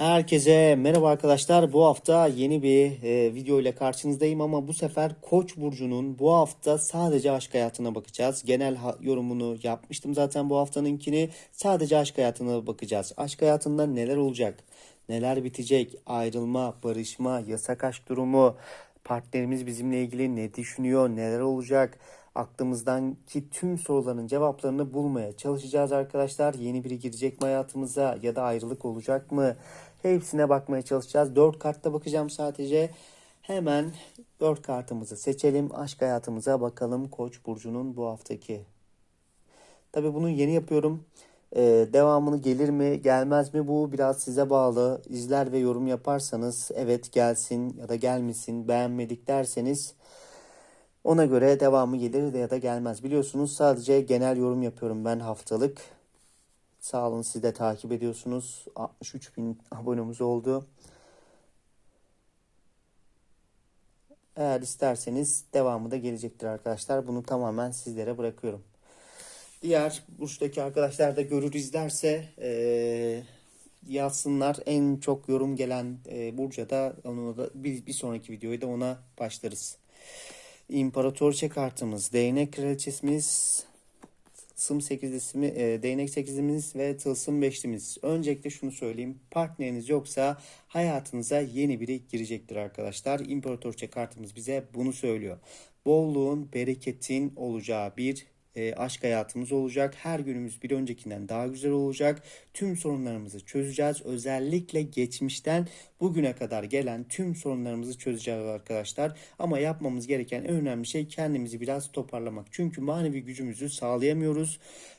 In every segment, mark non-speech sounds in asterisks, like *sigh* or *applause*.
Herkese merhaba arkadaşlar. Bu hafta yeni bir e, video ile karşınızdayım ama bu sefer Koç burcunun bu hafta sadece aşk hayatına bakacağız. Genel yorumunu yapmıştım zaten bu haftanınkini. Sadece aşk hayatına bakacağız. Aşk hayatında neler olacak? Neler bitecek? Ayrılma, barışma, yasak aşk durumu, partnerimiz bizimle ilgili ne düşünüyor? Neler olacak? Aklımızdaki tüm soruların cevaplarını bulmaya çalışacağız arkadaşlar. Yeni biri girecek mi hayatımıza ya da ayrılık olacak mı? Hepsine bakmaya çalışacağız. Dört kartta bakacağım sadece. Hemen dört kartımızı seçelim. Aşk hayatımıza bakalım Koç burcunun bu haftaki. Tabii bunu yeni yapıyorum. Ee, devamını gelir mi gelmez mi bu biraz size bağlı. İzler ve yorum yaparsanız evet gelsin ya da gelmesin beğenmedik derseniz ona göre devamı gelir ya da gelmez. Biliyorsunuz sadece genel yorum yapıyorum ben haftalık. Sağ olun siz de takip ediyorsunuz. 63 bin abonemiz oldu. Eğer isterseniz devamı da gelecektir arkadaşlar. Bunu tamamen sizlere bırakıyorum. Diğer burçtaki arkadaşlar da görür izlerse eee, yazsınlar. En çok yorum gelen eee Burcu'ya da onu da bir, bir sonraki videoyu da ona başlarız. İmparatorçe kartımız, değnek kraliçesimiz, sekizlisi mi, e, değnek sekizimiz ve tılsım beşlimiz. Öncelikle şunu söyleyeyim. Partneriniz yoksa hayatınıza yeni biri girecektir arkadaşlar. İmparatorçe kartımız bize bunu söylüyor. Bolluğun, bereketin olacağı bir e, aşk hayatımız olacak. Her günümüz bir öncekinden daha güzel olacak. Tüm sorunlarımızı çözeceğiz. Özellikle geçmişten bugüne kadar gelen tüm sorunlarımızı çözeceğiz arkadaşlar. Ama yapmamız gereken en önemli şey kendimizi biraz toparlamak. Çünkü manevi gücümüzü sağlayamıyoruz.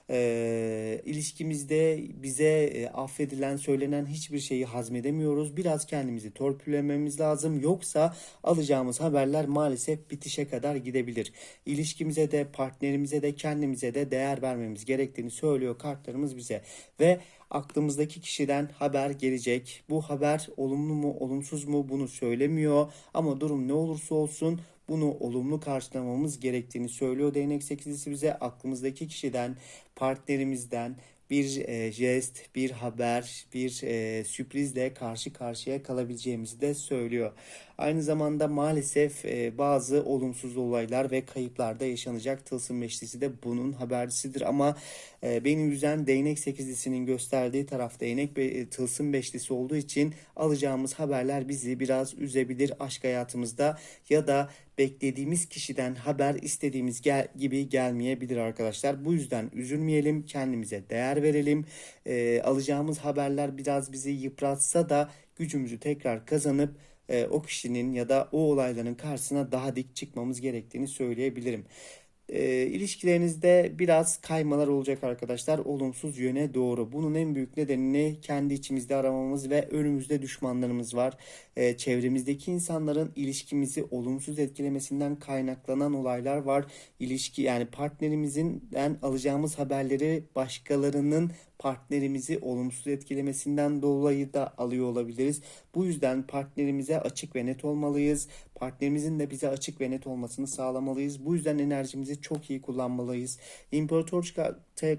E, ilişkimizde bize e, affedilen, söylenen hiçbir şeyi hazmedemiyoruz. Biraz kendimizi torpillememiz lazım. Yoksa alacağımız haberler maalesef bitişe kadar gidebilir. İlişkimize de, partnerimize de, kendimize de değer vermemiz gerektiğini söylüyor kartlarımız bize. Ve aklımızdaki kişiden haber gelecek. Bu haber olumlu mu, olumsuz mu bunu söylemiyor. Ama durum ne olursa olsun bunu olumlu karşılamamız gerektiğini söylüyor değnek sekizlisi bize. Aklımızdaki kişiden, partnerimizden bir e, jest, bir haber, bir e, sürprizle karşı karşıya kalabileceğimizi de söylüyor. Aynı zamanda maalesef e, bazı olumsuz olaylar ve kayıplar da yaşanacak. Tılsım Beşlisi de bunun habercisidir ama e, beni üzen değnek sekizlisinin gösterdiği taraf değnek ve e, tılsım beşlisi olduğu için alacağımız haberler bizi biraz üzebilir aşk hayatımızda ya da beklediğimiz kişiden haber istediğimiz gel gibi gelmeyebilir arkadaşlar. Bu yüzden üzülmeyelim, kendimize değer verelim. E, alacağımız haberler biraz bizi yıpratsa da gücümüzü tekrar kazanıp e, o kişinin ya da o olayların karşısına daha dik çıkmamız gerektiğini söyleyebilirim. E, ilişkilerinizde biraz kaymalar olacak arkadaşlar. Olumsuz yöne doğru. Bunun en büyük nedenini kendi içimizde aramamız ve önümüzde düşmanlarımız var. E, çevremizdeki insanların ilişkimizi olumsuz etkilemesinden kaynaklanan olaylar var. İlişki yani partnerimizden alacağımız haberleri başkalarının partnerimizi olumsuz etkilemesinden dolayı da alıyor olabiliriz. Bu yüzden partnerimize açık ve net olmalıyız. Partnerimizin de bize açık ve net olmasını sağlamalıyız. Bu yüzden enerjimizi çok iyi kullanmalıyız. İmparator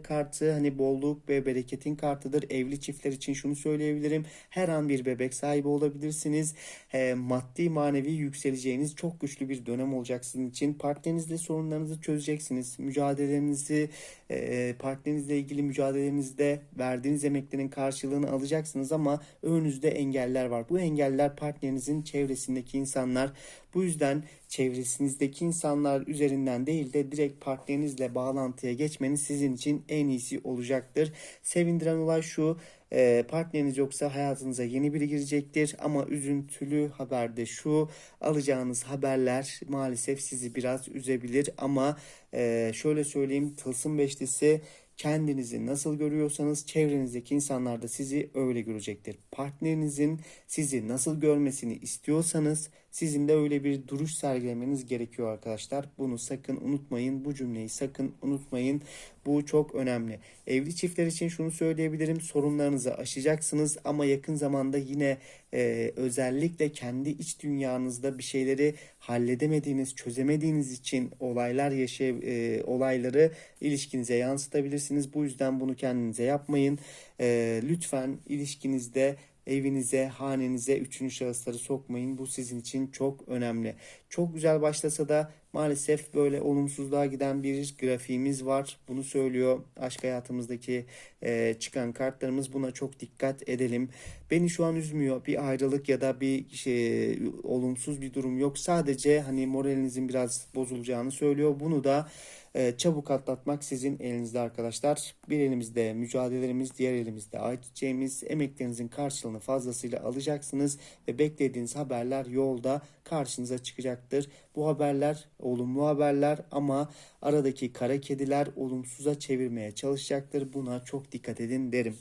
kartı hani bolluk ve bereketin kartıdır. Evli çiftler için şunu söyleyebilirim. Her an bir bebek sahibi olabilirsiniz. E, maddi manevi yükseleceğiniz çok güçlü bir dönem olacak sizin için. Partnerinizle sorunlarınızı çözeceksiniz. Mücadelenizi e, partnerinizle ilgili mücadelenizde verdiğiniz emeklerin karşılığını alacaksınız ama önünüzde engeller var. Bu engeller partnerinizin çevresindeki insanlar. Bu yüzden çevresinizdeki insanlar üzerinden değil de direkt partnerinizle bağlantıya geçmeniz sizin için en iyisi olacaktır. Sevindiren olay şu. E, partneriniz yoksa hayatınıza yeni biri girecektir ama üzüntülü haber de şu alacağınız haberler maalesef sizi biraz üzebilir ama e, şöyle söyleyeyim tılsım beşlisi kendinizi nasıl görüyorsanız çevrenizdeki insanlar da sizi öyle görecektir. Partnerinizin sizi nasıl görmesini istiyorsanız sizin de öyle bir duruş sergilemeniz gerekiyor arkadaşlar. Bunu sakın unutmayın. Bu cümleyi sakın unutmayın. Bu çok önemli. Evli çiftler için şunu söyleyebilirim. Sorunlarınızı aşacaksınız ama yakın zamanda yine e, özellikle kendi iç dünyanızda bir şeyleri halledemediğiniz, çözemediğiniz için olaylar yaşay e, olayları ilişkinize yansıtabilirsiniz. Bu yüzden bunu kendinize yapmayın. E, lütfen ilişkinizde evinize, hanenize üçüncü şahısları sokmayın. Bu sizin için çok önemli. Çok güzel başlasa da maalesef böyle olumsuzluğa giden bir grafiğimiz var. Bunu söylüyor aşk hayatımızdaki e, çıkan kartlarımız. Buna çok dikkat edelim. Beni şu an üzmüyor. Bir ayrılık ya da bir şey, olumsuz bir durum yok. Sadece hani moralinizin biraz bozulacağını söylüyor. Bunu da e, çabuk atlatmak sizin elinizde arkadaşlar. Bir elimizde mücadelelerimiz, diğer elimizde ayeteceğimiz emeklerinizin karşılığını fazlasıyla alacaksınız ve beklediğiniz haberler yolda karşınıza çıkacaktır. Bu haberler olumlu haberler ama aradaki kara kediler olumsuza çevirmeye çalışacaktır. Buna çok dikkat edin derim.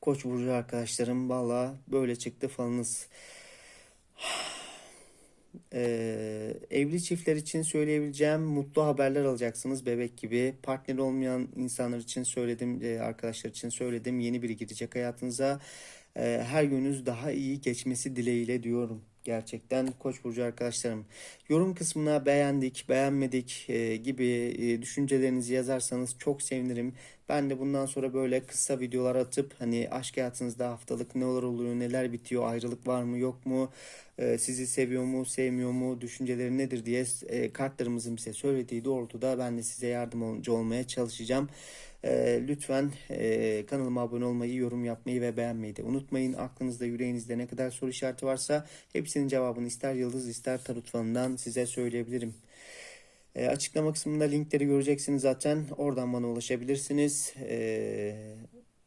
Koç burcu arkadaşlarım valla böyle çıktı falınız. *sighs* Ee, evli çiftler için söyleyebileceğim mutlu haberler alacaksınız bebek gibi. Partner olmayan insanlar için söyledim, e, arkadaşlar için söyledim. Yeni biri girecek hayatınıza. Ee, her gününüz daha iyi geçmesi dileğiyle diyorum. Gerçekten Koç burcu arkadaşlarım. Yorum kısmına beğendik, beğenmedik e, gibi e, düşüncelerinizi yazarsanız çok sevinirim. Ben de bundan sonra böyle kısa videolar atıp hani aşk hayatınızda haftalık neler oluyor, neler bitiyor, ayrılık var mı, yok mu, e, sizi seviyor mu, sevmiyor mu, düşünceleri nedir diye e, kartlarımızın bize söylediği doğrultuda ben de size yardımcı olmaya çalışacağım. E, lütfen e, kanalıma abone olmayı, yorum yapmayı ve beğenmeyi de unutmayın. Aklınızda, yüreğinizde ne kadar soru işareti varsa hepsinin cevabını ister yıldız ister tarot falından size söyleyebilirim. E, açıklama kısmında linkleri göreceksiniz zaten. Oradan bana ulaşabilirsiniz. E,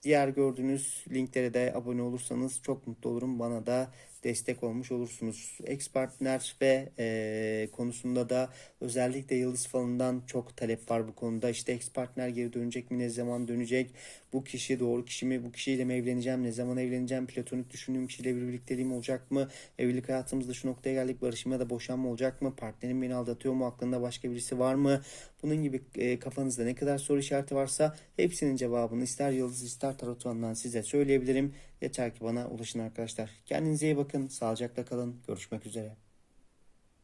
diğer gördüğünüz linklere de abone olursanız çok mutlu olurum. Bana da destek olmuş olursunuz. Ex partner ve e, konusunda da özellikle Yıldız falından çok talep var bu konuda. İşte ex partner geri dönecek mi? Ne zaman dönecek? Bu kişi doğru kişi mi? Bu kişiyle mi evleneceğim? Ne zaman evleneceğim? Platonik düşündüğüm kişiyle bir birlikteliğim olacak mı? Evlilik hayatımızda şu noktaya geldik. Barışma ya da boşanma olacak mı? Partnerim beni aldatıyor mu? Aklında başka birisi var mı? Bunun gibi e, kafanızda ne kadar soru işareti varsa hepsinin cevabını ister Yıldız ister Tarot One'dan size söyleyebilirim. Yeter ki bana ulaşın arkadaşlar. Kendinize iyi bakın. Sağlıcakla kalın. Görüşmek üzere.